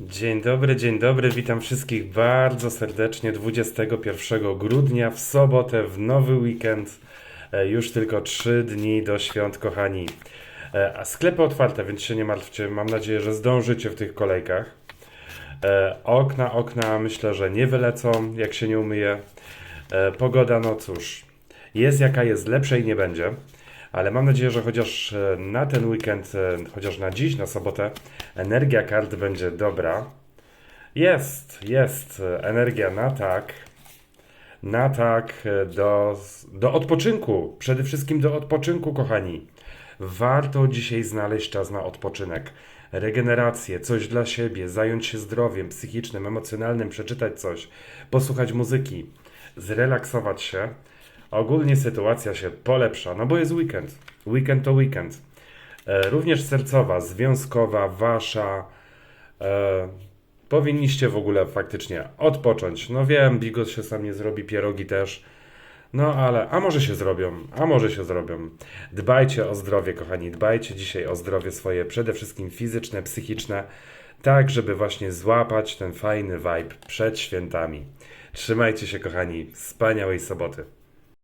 Dzień dobry, dzień dobry, witam wszystkich bardzo serdecznie 21 grudnia w sobotę, w nowy weekend. E, Już tylko 3 dni do świąt, kochani. E, A sklepy otwarte, więc się nie martwcie. Mam nadzieję, że zdążycie w tych kolejkach. E, Okna, okna myślę, że nie wylecą, jak się nie umyje. Pogoda, no cóż, jest jaka jest, lepszej nie będzie. Ale mam nadzieję, że chociaż e, na ten weekend, e, chociaż na dziś, na sobotę, energia kart będzie dobra. Jest, jest e, energia na tak. Na tak do, do odpoczynku. Przede wszystkim do odpoczynku, kochani. Warto dzisiaj znaleźć czas na odpoczynek, regenerację, coś dla siebie, zająć się zdrowiem psychicznym, emocjonalnym, przeczytać coś, posłuchać muzyki, zrelaksować się. Ogólnie sytuacja się polepsza, no bo jest weekend. Weekend to weekend. E, również sercowa, związkowa, wasza. E, powinniście w ogóle faktycznie odpocząć. No wiem, Bigos się sam nie zrobi, pierogi też. No ale, a może się zrobią, a może się zrobią. Dbajcie o zdrowie, kochani, dbajcie dzisiaj o zdrowie swoje, przede wszystkim fizyczne, psychiczne, tak żeby właśnie złapać ten fajny vibe przed świętami. Trzymajcie się, kochani, wspaniałej soboty.